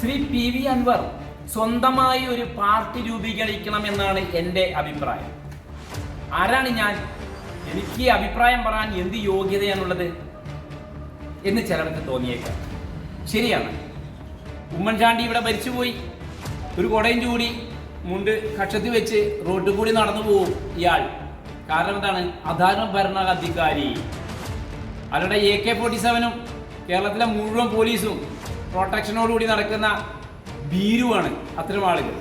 Shri P V Anvar സ്വന്തമായി ഒരു party രൂപീകരിക്കണം എന്നാണ് എന്റെ അഭിപ്രായം. ആരാണ് ഞാൻ? എനിക്ക് അഭിപ്രായം പറയാൻ എന്ത് യോഗ്യതയാണുള്ളത് എന്ന് ചിലർക്ക് തോന്നിയേക്കാം. ശരിയാണ്. ഉമ്മൻചാണ്ടി ഇവിടെ മരിച്ചുപോയി ഒരു കൊടയും ചൂടി മുണ്ട് കക്ഷത്തിൽ വെച്ച് റോഡിൽ കൂടി നടന്നു പോകും ഇയാൾ. കാരണം എന്താണ്? അധാരണ ഭരണാധികാരി. അവരുടെ എ കെ ഫോർട്ടി സെവനും കേരളത്തിലെ മുഴുവൻ പോലീസും പ്രൊട്ടക്ഷനോടുകൂടി നടക്കുന്ന ഭീരുവാണ് അത്തരം ആളുകൾ.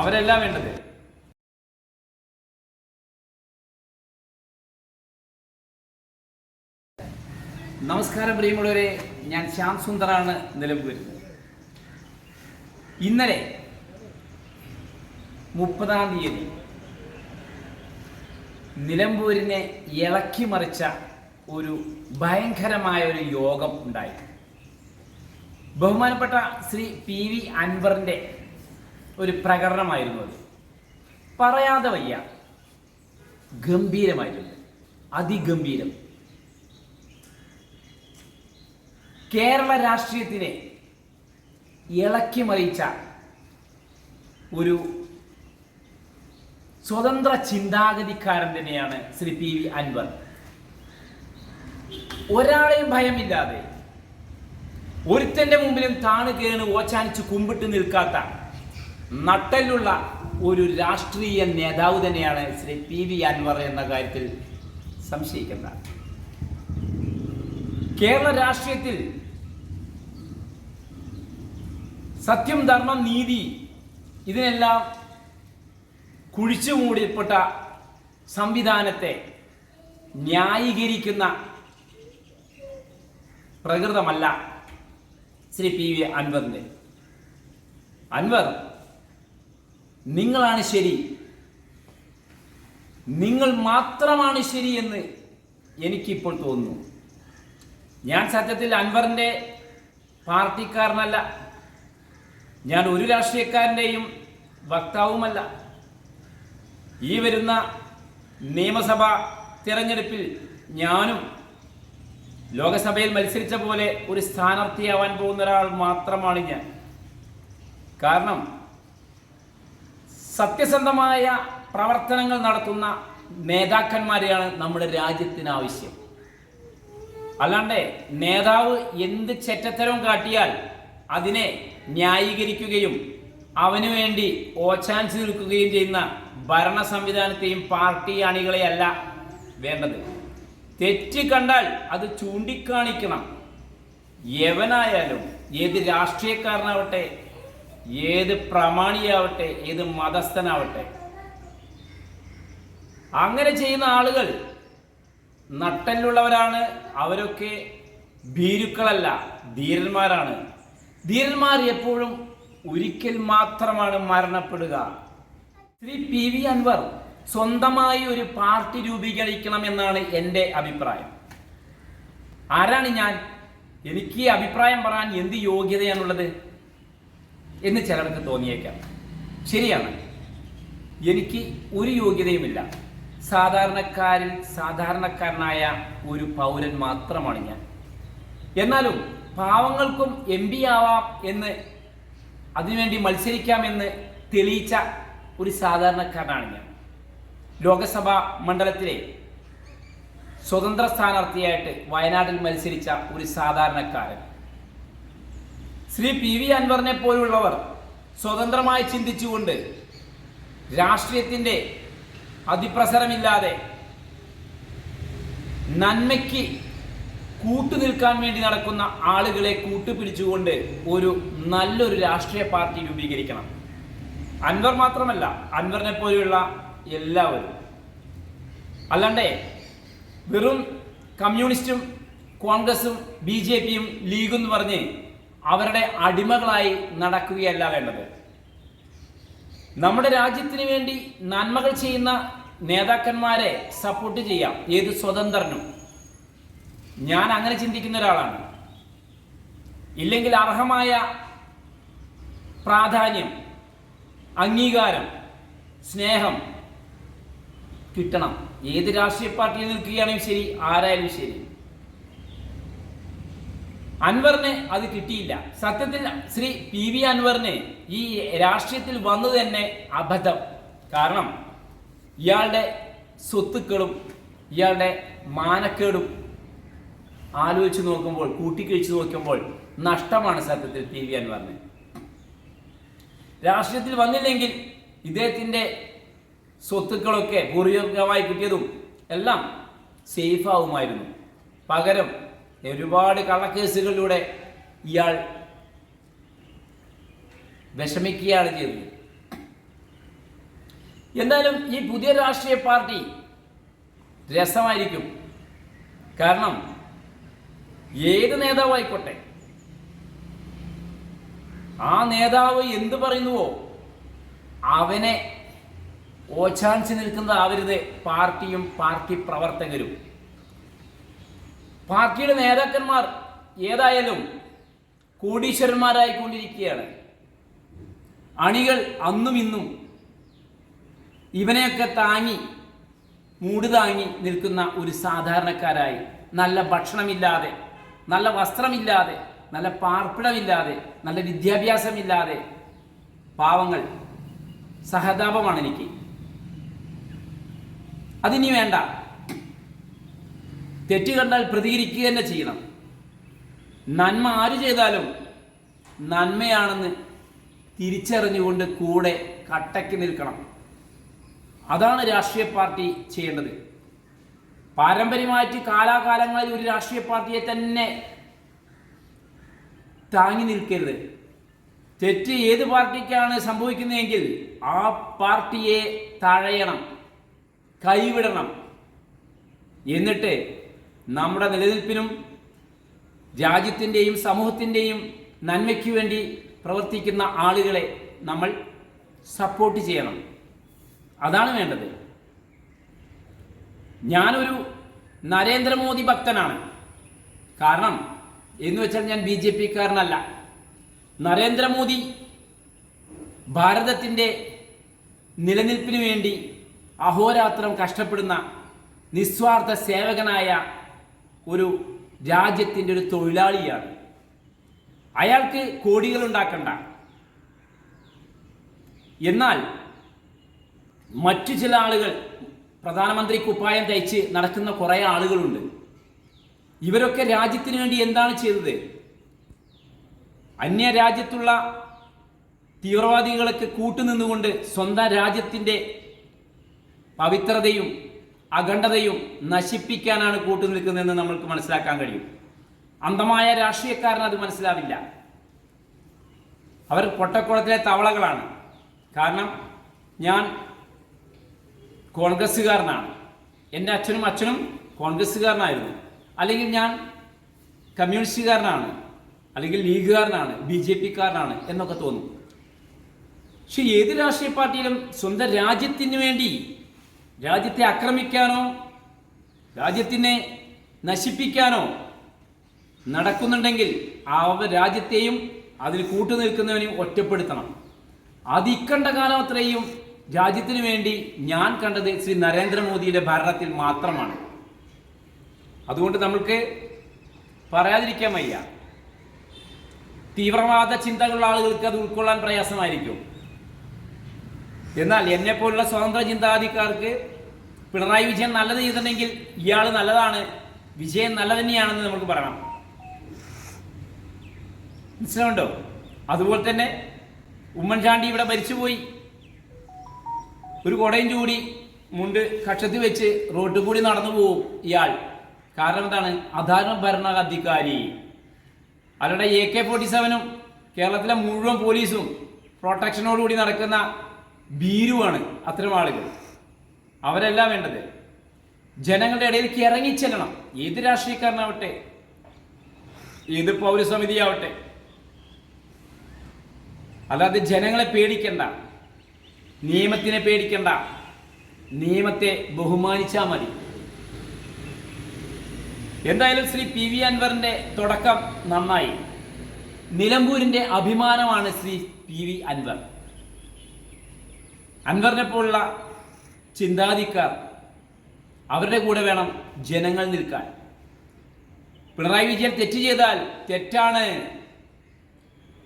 അവരല്ല വേണ്ടത്. നമസ്കാരം പ്രിയമുള്ളവരെ ഞാൻ ശ്യാം സുന്ദറാണ് നിലമ്പൂരിൽ. ഇന്നലെ മുപ്പതാം തീയതി നിലമ്പൂരിനെ ഇളക്കി മറിച്ച ഒരു ഭയങ്കരമായ ഒരു യോഗം ഉണ്ടായി. ബഹുമാനപ്പെട്ട ശ്രീ പി വി അൻവറിന്റെ ഒരു പ്രകടനമായിരുന്നു അത്. പറയാതെ വയ്യ. ഗംഭീരമായിട്ടുണ്ട് അതിഗംഭീരം. കേരള രാഷ്ട്രീയത്തിനെ ഇളക്കി മറിച്ച ഒരു സ്വതന്ത്ര ചിന്താഗതിക്കാരൻ തന്നെയാണ് ശ്രീ പി വി അൻവർ. ഒരാളെയും ഭയമില്ലാതെ ഒരുത്തന്റെ മുമ്പിലും താണ് കേണ് ഓച്ചാനിച്ച് കുമ്പിട്ട് നിൽക്കാത്ത നട്ടലുള്ള ഒരു രാഷ്ട്രീയ നേതാവ് തന്നെയാണ് ശ്രീ പി വി അൻവർ എന്ന കാര്യത്തിൽ സംശയിക്കേണ്ട. കേരള രാഷ്ട്രീയത്തിൽ സത്യം ധർമ്മം നീതി ഇതിനെല്ലാം കുഴിച്ചു മൂടിപ്പെട്ട സംവിധാനത്തെ ന്യായീകരിക്കുന്ന പ്രകൃതമല്ല. ശ്രീ പി വി അൻവറിന്റെ. അൻവർ നിങ്ങളാണ് ശരി. നിങ്ങൾ മാത്രമാണ് ശരി എന്ന് എനിക്കിപ്പോൾ തോന്നുന്നു. ഞാൻ സത്യത്തിൽ അൻവറിന്റെ പാർട്ടിക്കാരനല്ല. ഞാൻ ഒരു രാഷ്ട്രീയക്കാരന്റെയും വക്താവുമല്ല. ഈ വരുന്ന നിയമസഭാ തിരഞ്ഞെടുപ്പിൽ ഞാനും ലോകസഭയിൽ മത്സരിച്ച പോലെ ഒരു സ്ഥാനാർത്ഥിയാവാൻ പോകുന്ന ഒരാൾ മാത്രമാണ് ഞാൻ. കാരണം സത്യസന്ധമായ പ്രവർത്തനങ്ങൾ നടത്തുന്ന നേതാക്കന്മാരെയാണ് നമ്മുടെ രാജ്യത്തിന് ആവശ്യം. അല്ലാണ്ട് നേതാവ് എന്ത് ചെറ്റത്തരവും കാട്ടിയാൽ അതിനെ ന്യായീകരിക്കുകയും അവന് വേണ്ടി ഓച്ചാൻസ് നിൽക്കുകയും ചെയ്യുന്ന ഭരണ സംവിധാനത്തെയും പാർട്ടി അണികളെയല്ല വേണ്ടത്. തെറ്റ് കണ്ടാൽ അത് ചൂണ്ടിക്കാണിക്കണം. യവനായാലും ഏത് രാഷ്ട്രീയക്കാരനാവട്ടെ ഏത് പ്രമാണിയാവട്ടെ ഏത് മതസ്ഥനാവട്ടെ. അങ്ങനെ ചെയ്യുന്ന ആളുകൾ നട്ടലിലുള്ളവരാണ് അവരൊക്കെ ഭീരുക്കളല്ല ധീരന്മാരാണ്. ധീരന്മാർ എപ്പോഴും ഒരിക്കൽ മാത്രമാണ് മരണപ്പെടുക. ശ്രീ പി വി അൻവർ സ്വന്തമായി ഒരു പാർട്ടി രൂപീകരിക്കണം എന്നാണ് എന്റെ അഭിപ്രായം. ആരാണ് ഞാൻ? എനിക്ക് അഭിപ്രായം പറയാൻ എന്ത് യോഗ്യതയാണുള്ളത് എന്ന് ചിലർക്ക് തോന്നിയേക്കാം. ശരിയാണ്. എനിക്ക് ഒരു യോഗ്യതയുമില്ല. സാധാരണക്കാരിൽ സാധാരണക്കാരനായ ഒരു പൗരൻ മാത്രമാണ് ഞാൻ. എന്നാലും പാവങ്ങൾക്കും എം പി ആവാം എന്ന് അതിനുവേണ്ടി മത്സരിക്കാമെന്ന് തെളിയിച്ച ഒരു സാധാരണക്കാരനാണ് ഞാൻ. ലോകസഭാ മണ്ഡലത്തിലെ സ്വതന്ത്ര സ്ഥാനാർത്ഥിയായിട്ട് വയനാട്ടിൽ മത്സരിച്ച ഒരു സാധാരണക്കാരൻ. ശ്രീ പി വി അൻവറിനെ പോലുള്ളവർ സ്വതന്ത്രമായി ചിന്തിച്ചുകൊണ്ട് രാഷ്ട്രീയത്തിന്റെ അതിപ്രസരമില്ലാതെ നന്മയ്ക്ക് കൂട്ടുനിൽക്കാൻ വേണ്ടി നടക്കുന്ന ആളുകളെ കൂട്ടുപിടിച്ചുകൊണ്ട് ഒരു നല്ലൊരു രാഷ്ട്രീയ പാർട്ടി രൂപീകരിക്കണം. അൻവർ മാത്രമല്ല അൻവറിനെ പോലെയുള്ള എല്ലാവരും. അല്ലാണ്ടേ വെറും കമ്മ്യൂണിസ്റ്റും കോൺഗ്രസും ബി ജെ പിയും ലീഗും എന്ന് പറഞ്ഞ് അവരുടെ അടിമകളായി നടക്കുകയല്ല വേണ്ടത്. നമ്മുടെ രാജ്യത്തിന് വേണ്ടി നന്മകൾ ചെയ്യുന്ന നേതാക്കന്മാരെ സപ്പോർട്ട് ചെയ്യാം. ഏത് സ്വതന്ത്രനും. ഞാൻ അങ്ങനെ ചിന്തിക്കുന്ന ഒരാളാണ്. ഇല്ലെങ്കിൽ അർഹമായ പ്രാധാന്യം അംഗീകാരം സ്നേഹം കിട്ടണം. ഏത് രാഷ്ട്രീയ പാർട്ടിയിൽ നിൽക്കുകയാണെങ്കിലും ശരി ആരായാലും ശരി. അൻവറിന് അത് കിട്ടിയില്ല. സത്യത്തിൽ ശ്രീ പി വി അൻവറിന് ഈ രാഷ്ട്രീയത്തിൽ വന്നത് തന്നെ അബദ്ധം. കാരണം ഇയാളുടെ സ്വത്തുക്കളും ഇയാളുടെ മാനക്കേടും ആലോചിച്ച് നോക്കുമ്പോൾ കൂട്ടിക്കഴിച്ച് നോക്കുമ്പോൾ നഷ്ടമാണ് സത്യത്തിൽ പി വി അൻവറിന്. രാഷ്ട്രീയത്തിൽ വന്നില്ലെങ്കിൽ ഇദ്ദേഹത്തിന്റെ സ്വത്തുക്കളൊക്കെ പൂർവികമായി കിട്ടിയതും എല്ലാം സേഫാവുമായിരുന്നു പകരം ഒരുപാട് കള്ളക്കേസുകളിലൂടെ ഇയാൾ വിഷമിക്കുകയാണ് ചെയ്തത്. എന്തായാലും ഈ പുതിയ രാഷ്ട്രീയ പാർട്ടി രസമായിരിക്കും. കാരണം ഏത് നേതാവായിക്കോട്ടെ ആ നേതാവ് എന്ത് പറയുന്നുവോ അവനെ ഓച്ചാൻസ് നിൽക്കുന്നതാവരുത് പാർട്ടിയും പാർട്ടി പ്രവർത്തകരും. പാർട്ടിയുടെ നേതാക്കന്മാർ ഏതായാലും കോടീശ്വരന്മാരായിക്കൊണ്ടിരിക്കുകയാണ്. അണികൾ അന്നും ഇന്നും ഇവനെയൊക്കെ താങ്ങി മൂട് താങ്ങി നിൽക്കുന്ന ഒരു സാധാരണക്കാരായി നല്ല ഭക്ഷണമില്ലാതെ നല്ല വസ്ത്രമില്ലാതെ നല്ല പാർപ്പിടമില്ലാതെ നല്ല വിദ്യാഭ്യാസമില്ലാതെ പാവങ്ങൾ സഹതാപമാണ് എനിക്ക്. അതിനി വേണ്ട. തെറ്റ് കണ്ടാൽ പ്രതികരിക്കുക തന്നെ ചെയ്യണം. നന്മ ആര് ചെയ്താലും നന്മയാണെന്ന് തിരിച്ചറിഞ്ഞുകൊണ്ട് കൂടെ കട്ടയ്ക്ക് നിൽക്കണം. അതാണ് രാഷ്ട്രീയ പാർട്ടി ചെയ്യേണ്ടത്. പാരമ്പര്യമായിട്ട് കാലാകാലങ്ങളിൽ ഒരു രാഷ്ട്രീയ പാർട്ടിയെ തന്നെ താങ്ങി നിൽക്കരുത്. തെറ്റ് ഏത് പാർട്ടിക്കാണ് സംഭവിക്കുന്നതെങ്കിൽ ആ പാർട്ടിയെ തഴയണം. കൈവിടണം. എന്നിട്ട് നമ്മുടെ നിലനിൽപ്പിനും രാജ്യത്തിന്റെയും സമൂഹത്തിന്റെയും നന്മയ്ക്ക് വേണ്ടി പ്രവർത്തിക്കുന്ന ആളുകളെ നമ്മൾ സപ്പോർട്ട് ചെയ്യണം. അതാണ് വേണ്ടത്. ഞാനൊരു നരേന്ദ്രമോദി ഭക്തനാണ്. കാരണം എന്ന് വെച്ചാൽ ഞാൻ ബി ജെ പിക്കാരനല്ല. നരേന്ദ്രമോദി ഭാരതത്തിന്റെ നിലനിൽപ്പിന് വേണ്ടി അഹോരാത്രം കഷ്ടപ്പെടുന്ന നിസ്വാർത്ഥ സേവകനായ ഒരു രാജ്യത്തിന്റെ ഒരു തൊഴിലാളിയാണ്. അയാൾക്ക് കോടികൾ ഉണ്ടാക്കണ്ട എന്നാൽ മറ്റു ചില ആളുകൾ പ്രധാനമന്ത്രി കുപ്പായം തയ്ച്ച് നടക്കുന്ന കുറേ ആളുകളുണ്ട്. ഇവരൊക്കെ രാജ്യത്തിന് വേണ്ടി എന്താണ് ചെയ്തത്? അന്യ രാജ്യത്തുള്ള തീവ്രവാദികളൊക്കെ കൂട്ടുനിന്നുകൊണ്ട് സ്വന്തം രാജ്യത്തിന്റെ പവിത്രതയും അഖണ്ഡതയും നശിപ്പിക്കാനാണ് കൂട്ടുനിൽക്കുന്നതെന്ന് നമ്മൾക്ക് മനസ്സിലാക്കാൻ കഴിയും. അന്ധമായ രാഷ്ട്രീയക്കാരന് അത് മനസ്സിലാവില്ല. അവർ പൊട്ടക്കുളത്തിലെ തവളകളാണ്. കാരണം ഞാൻ കോൺഗ്രസ്സുകാരനാണ്. എന്റെ അച്ഛനും അച്ഛനും കോൺഗ്രസ്സുകാരനായിരുന്നു. അല്ലെങ്കിൽ ഞാൻ കമ്മ്യൂണിസ്റ്റുകാരനാണ്. അല്ലെങ്കിൽ ലീഗുകാരനാണ് ബി ജെ പിക്കാരനാണ് എന്നൊക്കെ തോന്നും. പക്ഷെ ഏത് രാഷ്ട്രീയ പാർട്ടിയിലും സ്വന്തം രാജ്യത്തിന് വേണ്ടി രാജ്യത്തെ ആക്രമിക്കാനോ രാജ്യത്തിനെ നശിപ്പിക്കാനോ നടക്കുന്നുണ്ടെങ്കിൽ ആ രാജ്യത്തെയും അതിൽ കൂട്ടുനിൽക്കുന്നവനെയും ഒറ്റപ്പെടുത്തണം. അത് ഇക്കണ്ട കാലം അത്രയും രാജ്യത്തിന് വേണ്ടി ഞാൻ കണ്ടത് ശ്രീ നരേന്ദ്രമോദിയുടെ ഭരണത്തിൽ മാത്രമാണ്. അതുകൊണ്ട് നമ്മൾക്ക് പറയാതിരിക്കാൻ വയ്യ. തീവ്രവാദ ചിന്തകളുള്ള ആളുകൾക്ക് അത് ഉൾക്കൊള്ളാൻ പ്രയാസമായിരിക്കും. എന്നാൽ എന്നെ പോലുള്ള സ്വതന്ത്ര ചിന്താധിക്കാർക്ക് പിണറായി വിജയൻ നല്ലത് ചെയ്തിട്ടുണ്ടെങ്കിൽ ഇയാൾ നല്ലതാണ് വിജയൻ നല്ല തന്നെയാണെന്ന് നമുക്ക് പറയണം. മനസ്സിലാവുണ്ടോ അതുപോലെ തന്നെ ഉമ്മൻചാണ്ടി ഇവിടെ മരിച്ചുപോയി ഒരു കുടയും ചൂടി മുണ്ട് കക്ഷത്തിൽ വെച്ച് റോട്ടിൽ കൂടി നടന്നു പോവും ഇയാൾ. കാരണം എന്താണ്? അധാരണ ഭരണാധികാരി. അവരുടെ എ കെ ഫോർട്ടി സെവനും കേരളത്തിലെ മുഴുവൻ പോലീസും പ്രൊട്ടക്ഷനോടുകൂടി നടക്കുന്ന ഭീരുവാണ് അത്തരം ആളുകൾ. അവരല്ല വേണ്ടത്. ജനങ്ങളുടെ ഇടയിലേക്ക് ഇറങ്ങിച്ചെല്ലണം ഏത് രാഷ്ട്രീയക്കാരനാവട്ടെ? ഏത് പൗരസമിതിയാവട്ടെ? അല്ലാതെ ജനങ്ങളെ പേടിക്കണ്ട. നിയമത്തിനെ പേടിക്കണ്ട. നിയമത്തെ ബഹുമാനിച്ചാൽ മതി. എന്തായാലും ശ്രീ പി വി അൻവറിന്റെ തുടക്കം നന്നായി. നിലമ്പൂരിന്റെ അഭിമാനമാണ് ശ്രീ പി വി അൻവർ. അൻവറിനെ പോലുള്ള ചിന്താധിക്കാർ. അവരുടെ കൂടെ വേണം ജനങ്ങൾ നിൽക്കാൻ. പിണറായി വിജയൻ തെറ്റ് ചെയ്താൽ തെറ്റാണ്.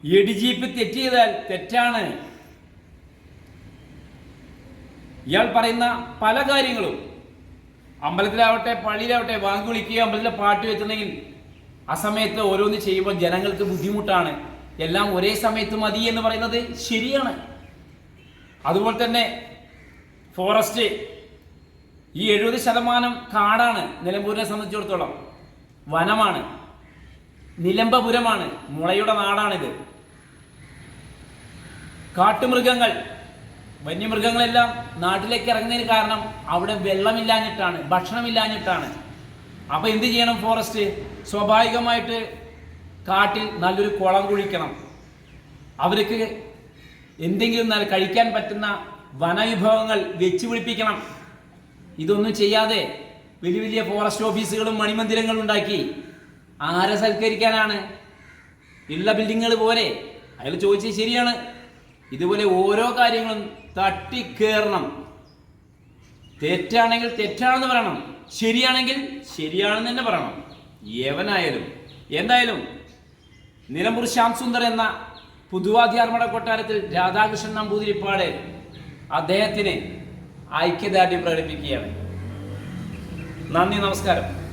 എ ഡി ജി പി തെറ്റ് ചെയ്താൽ തെറ്റാണ്. ഇയാൾ പറയുന്ന പല കാര്യങ്ങളും. അമ്പലത്തിലാവട്ടെ പള്ളിയിലാവട്ടെ വാങ്ങി വിളിക്കുകയോ അമ്പലത്തിലെ പാട്ട് വെച്ചിട്ടുണ്ടെങ്കിൽ ആ സമയത്ത് ഓരോന്ന് ചെയ്യുമ്പോൾ ജനങ്ങൾക്ക് ബുദ്ധിമുട്ടാണ്. എല്ലാം ഒരേ സമയത്ത് മതി എന്ന് പറയുന്നത് ശരിയാണ്. അതുപോലെ തന്നെ ഫോറസ്റ്റ് ഈ എഴുപത് ശതമാനം കാടാണ് നിലമ്പൂരിനെ സംബന്ധിച്ചിടത്തോളം. വനമാണ്. നിലമ്പപുരമാണ് മുളയുടെ നാടാണിത്. കാട്ടുമൃഗങ്ങൾ വന്യമൃഗങ്ങളെല്ലാം നാട്ടിലേക്ക് ഇറങ്ങുന്നതിന് കാരണം അവിടെ വെള്ളമില്ലാഞ്ഞിട്ടാണ് ഭക്ഷണമില്ലാഞ്ഞിട്ടാണ്. അപ്പോൾ എന്ത് ചെയ്യണം ഫോറസ്റ്റ്? സ്വാഭാവികമായിട്ട് കാട്ടിൽ നല്ലൊരു കുളം കുഴിക്കണം. അവർക്ക് എന്തെങ്കിലും കഴിക്കാൻ പറ്റുന്ന വനവിഭവങ്ങൾ വെച്ച് പിടിപ്പിക്കണം ഇതൊന്നും ചെയ്യാതെ വലിയ വലിയ ഫോറസ്റ്റ് ഓഫീസുകളും മണിമന്ദിരങ്ങളും ഉണ്ടാക്കി ആരെ സൽക്കരിക്കാനാണ്? ഉള്ള ബിൽഡിങ്ങുകൾ പോലെ അയാൾ ചോദിച്ചത് ശരിയാണ്. ഇതുപോലെ ഓരോ കാര്യങ്ങളും തട്ടിക്കേറണം. തെറ്റാണെങ്കിൽ തെറ്റാണെന്ന് പറയണം. ശരിയാണെങ്കിൽ ശരിയാണെന്ന് തന്നെ പറയണം. ഏവനായാലും. എന്തായാലും നിലമ്പൂർ ശ്യാം സുന്ദർ എന്ന പുതുവാധ്യാർമ്മയുടെ കൊട്ടാരത്തിൽ രാധാകൃഷ്ണൻ നമ്പൂതിരിപ്പാട് അദ്ദേഹത്തിന് ഐക്യദാർഢ്യം പ്രകടിപ്പിക്കുകയാണ്. നന്ദി നമസ്കാരം.